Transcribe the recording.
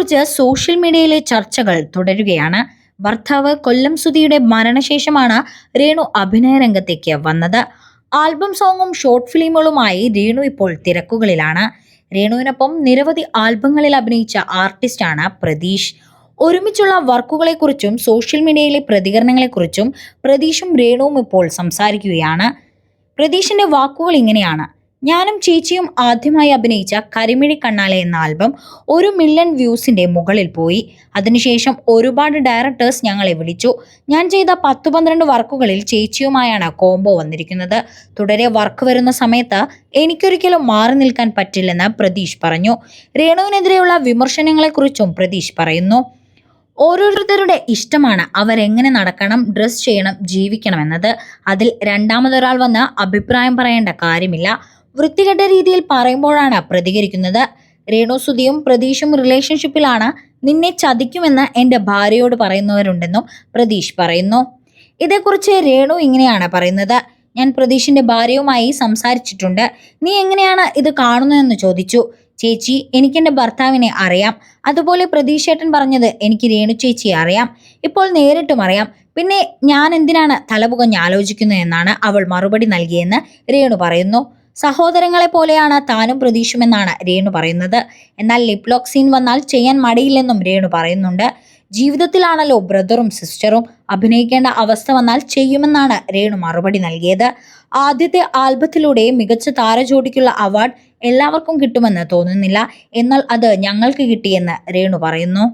ഇതേക്കുറിച്ച് സോഷ്യൽ മീഡിയയിലെ ചർച്ചകൾ തുടരുകയാണ്. ഭർത്താവ് കൊല്ലം സുധിയുടെ മരണശേഷമാണ് രേണു അഭിനയ രംഗത്തേക്ക് വന്നത്. ആൽബം സോങ്ങും ഷോർട്ട് ഫിലിമുകളുമായി രേണു ഇപ്പോൾ തിരക്കുകളിലാണ്. രേണുവിനൊപ്പം നിരവധി ആൽബങ്ങളിൽ അഭിനയിച്ച ആർട്ടിസ്റ്റാണ് പ്രതീഷ്. ഒരുമിച്ചുള്ള വർക്കുകളെക്കുറിച്ചും സോഷ്യൽ മീഡിയയിലെ പ്രതികരണങ്ങളെക്കുറിച്ചും പ്രതീഷും രേണുവും ഇപ്പോൾ സംസാരിക്കുകയാണ്. പ്രതീഷിന്റെ വാക്കുകൾ ഇങ്ങനെയാണ്. ഞാനും ചേച്ചിയും ആദ്യമായി അഭിനയിച്ച കരിമിഴി കണ്ണാലെ എന്ന ആൽബം ഒരു മില്യൺ വ്യൂസിന്റെ മുകളിൽ പോയി. അതിനുശേഷം ഒരുപാട് ഡയറക്ടേഴ്സ് ഞങ്ങളെ വിളിച്ചു. ഞാൻ ചെയ്ത പത്ത് പന്ത്രണ്ട് വർക്കുകളിൽ ചേച്ചിയുമായാണ് കോംബോ വന്നിരിക്കുന്നത്. തുടരെ വർക്ക് വരുന്ന സമയത്ത് എനിക്കൊരിക്കലും മാറി നിൽക്കാൻ പറ്റില്ലെന്ന് പ്രതീഷ് പറഞ്ഞു. രേണുവിനെതിരെയുള്ള വിമർശനങ്ങളെക്കുറിച്ചും പ്രതീഷ് പറയുന്നു. ഓരോരുത്തരുടെ ഇഷ്ടമാണ് അവരെങ്ങനെ നടക്കണം ഡ്രസ് ചെയ്യണം ജീവിക്കണം എന്നത് അതിൽ രണ്ടാമതൊരാൾ വന്ന് അഭിപ്രായം പറയേണ്ട കാര്യമില്ല. വൃത്തികെട്ട രീതിയിൽ പറയുമ്പോഴാണ് പ്രതികരിക്കുന്നത്. രേണു സുധിയും പ്രതീഷും റിലേഷൻഷിപ്പിലാണ് നിന്നെ ചതിക്കുമെന്ന് എന്റെ ഭാര്യയോട് പറയുന്നവരുണ്ടെന്നും പ്രതീഷ് പറയുന്നു. ഇതേക്കുറിച്ച് രേണു ഇങ്ങനെയാണ് പറയുന്നത്. ഞാൻ പ്രതീഷിന്റെ ഭാര്യയുമായി സംസാരിച്ചിട്ടുണ്ട്. നീ എങ്ങനെയാണ് ഇത് കാണുന്നതെന്ന് ചോദിച്ചു. ചേച്ചി എനിക്കെന്റെ ഭർത്താവിനെ അറിയാം. അതുപോലെ പ്രതീക്ഷേട്ടൻ പറഞ്ഞത് എനിക്ക് രേണു ചേച്ചിയെ അറിയാം. ഇപ്പോൾ നേരിട്ടും അറിയാം. പിന്നെ ഞാൻ എന്തിനാണ് തലപുകഞ്ഞ് ആലോചിക്കുന്നതെന്നാണ് അവൾ മറുപടി നൽകിയെന്ന് രേണു പറയുന്നു. സഹോദരങ്ങളെ പോലെയാണ് താനും പ്രതീക്ഷുമെന്നാണ് രേണു പറയുന്നത്. എന്നാൽ ലിപ്ലോക്സീൻ വന്നാൽ ചെയ്യാൻ മടിയില്ലെന്നും രേണു പറയുന്നുണ്ട്. ജീവിതത്തിലാണല്ലോ ബ്രദറും സിസ്റ്ററും അഭിനയിക്കേണ്ട അവസ്ഥ വന്നാൽ ചെയ്യുമെന്നാണ് രേണു മറുപടി നൽകിയത്. ആദ്യത്തെ ആൽബത്തിലൂടെ മികച്ച താരജോടിക്കുള്ള അവാർഡ് എല്ലാവർക്കും കിട്ടുമെന്ന് തോന്നുന്നില്ല. എന്നാൽ അത് ഞങ്ങൾക്ക് കിട്ടിയെന്ന് രേണു പറയുന്നു.